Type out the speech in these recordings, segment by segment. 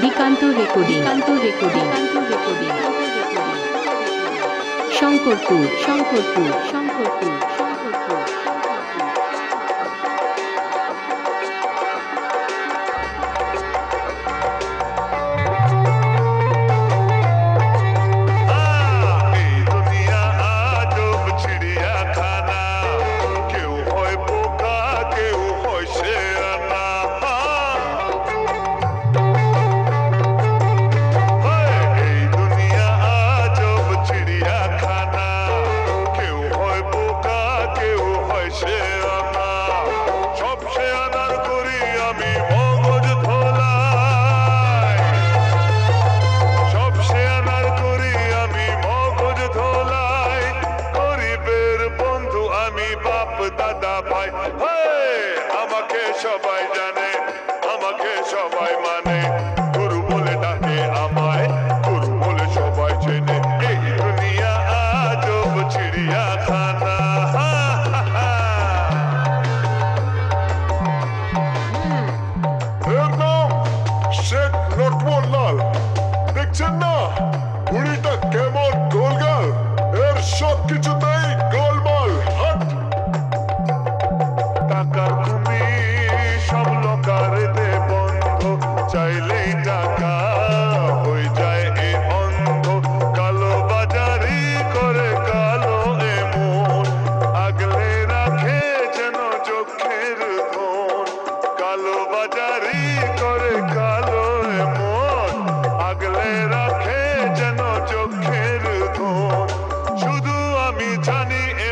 Dikanta recording. Recording. Recording. Shankarpur. Shankarpur. Shankarpur. দাদা ভাই। হে আমাকে সবাই জানে আমাকে সবাই মানে।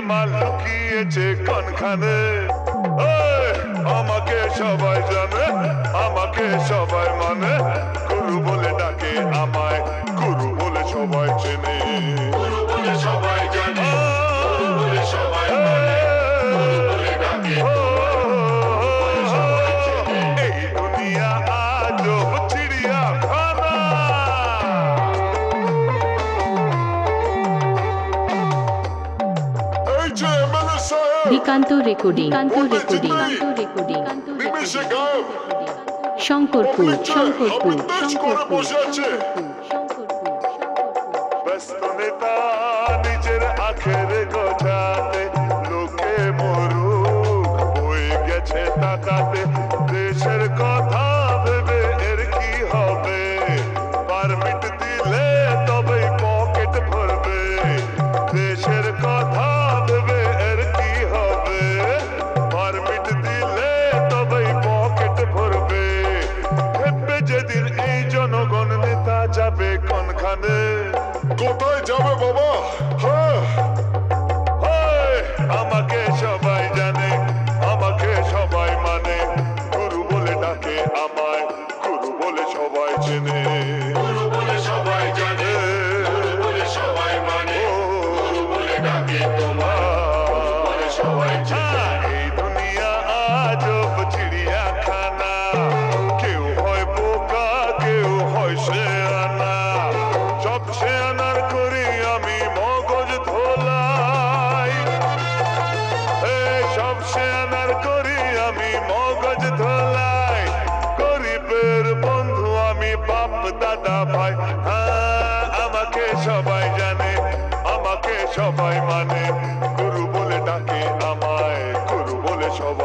মাল লুকিয়েছে কোনখানে। আমাকে সবাই জানে, আমাকে সবাই মানে। গুরু বলে ডাকে আমায়, গুরু বলে সবাই চেনে। গুরু বলে সবাই জানে। Dikanta recording. Kanta recording. Kanta recording Shankarpur Shankarpur. নেতা নিজের আখের গোছাতে লোকে মরুক হয়ে গেছে তাকাতে দেশের কোথায় যাবে বাবা? হ্যাঁ। আমাকে সবাই জানে আমাকে সবাই মানে। গুরু বলে ডাকে আমায় গুরু বলে সবাই চেনে। গুরু বলে সবাই জানে গুরু বলে সবাই মানে। গুরু বলে ডাকে তোমায় সবাই চেনে। দাদা ভাই। হ্যাঁ আমাকে সবাই জানে, আমাকে সবাই মানে। গুরু বলে ডাকে আমায়, গুরু বলে সবাই